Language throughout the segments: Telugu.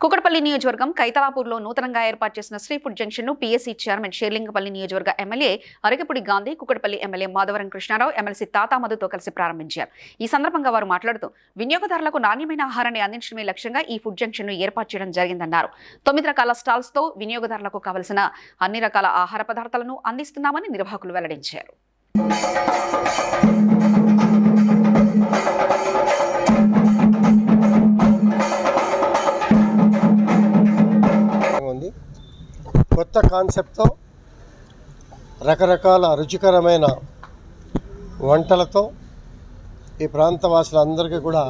కుకటపల్లి నియోజకవర్గం కైతలాపూర్లో నూతనంగా ఏర్పాటు చేసిన శ్రీ ఫుడ్ జంక్షన్ను పీఎస్సీ చైర్మన్ షేర్లింగపల్లి నియోజకవర్గ MLA Arekapudi Gandhi Kukatpally MLA Madhavaram Krishna Rao MLC తాతామధుతో కలిసి ప్రారంభించారు. ఈ సందర్భంగా వారు మాట్లాడుతూ వినియోగదారులకు నాణ్యమైన ఆహారాన్ని అందించడమే లక్ష్యంగా ఈ ఫుడ్ జంక్షన్ను ఏర్పాటు చేయడం జరిగిందన్నారు. తొమ్మిది రకాల స్టాల్స్తో వినియోగదారులకు కావలసిన అన్ని రకాల ఆహార పదార్థాలను అందిస్తున్నామని నిర్వాహకులు వెల్లడించారు. కొత్త కాన్సెప్ట్తో రకరకాల రుచికరమైన వంటలతో ఈ ప్రాంత వాసులందరికీ కూడా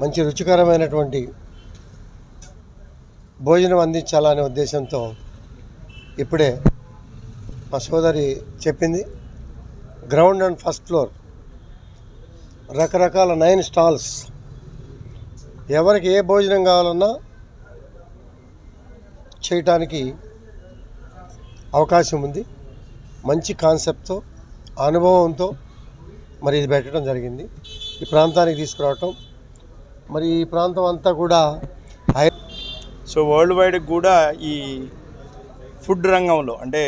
మంచి రుచికరమైనటువంటి భోజనం అందించాలనే ఉద్దేశంతో ఇప్పుడే మా సోదరి చెప్పింది. Ground and first floor. రకరకాల నైన్ స్టాల్స్. ఎవరికి ఏ భోజనం కావాలన్నా చేయటానికి అవకాశం ఉంది. మంచి కాన్సెప్ట్తో అనుభవంతో మరి ఇది పెట్టడం జరిగింది. ఈ ప్రాంతానికి తీసుకురావటం. మరి ఈ ప్రాంతం అంతా కూడా హై సో వరల్డ్ వైడ్ కూడా ఈ ఫుడ్ రంగంలో అంటే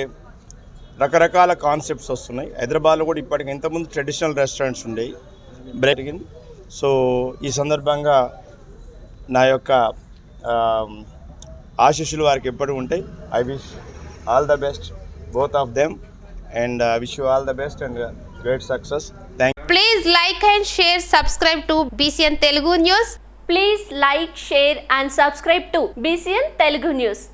రకరకాల కాన్సెప్ట్స్ వస్తున్నాయి. హైదరాబాద్లో కూడా ఇప్పటికి ఇంతకుముందు ట్రెడిషనల్ రెస్టారెంట్స్ ఉండేవి. బ్రేకింగ్ సో ఈ సందర్భంగా నా యొక్క ఆశీస్సులు వారికి ఎప్పుడు ఉంటాయి. I wish all the best, both of them, and uh, wish you all the best and uh, great success. Thank. Please like and share. Subscribe to BCN Telugu News. Please like, share, and subscribe to BCN Telugu News.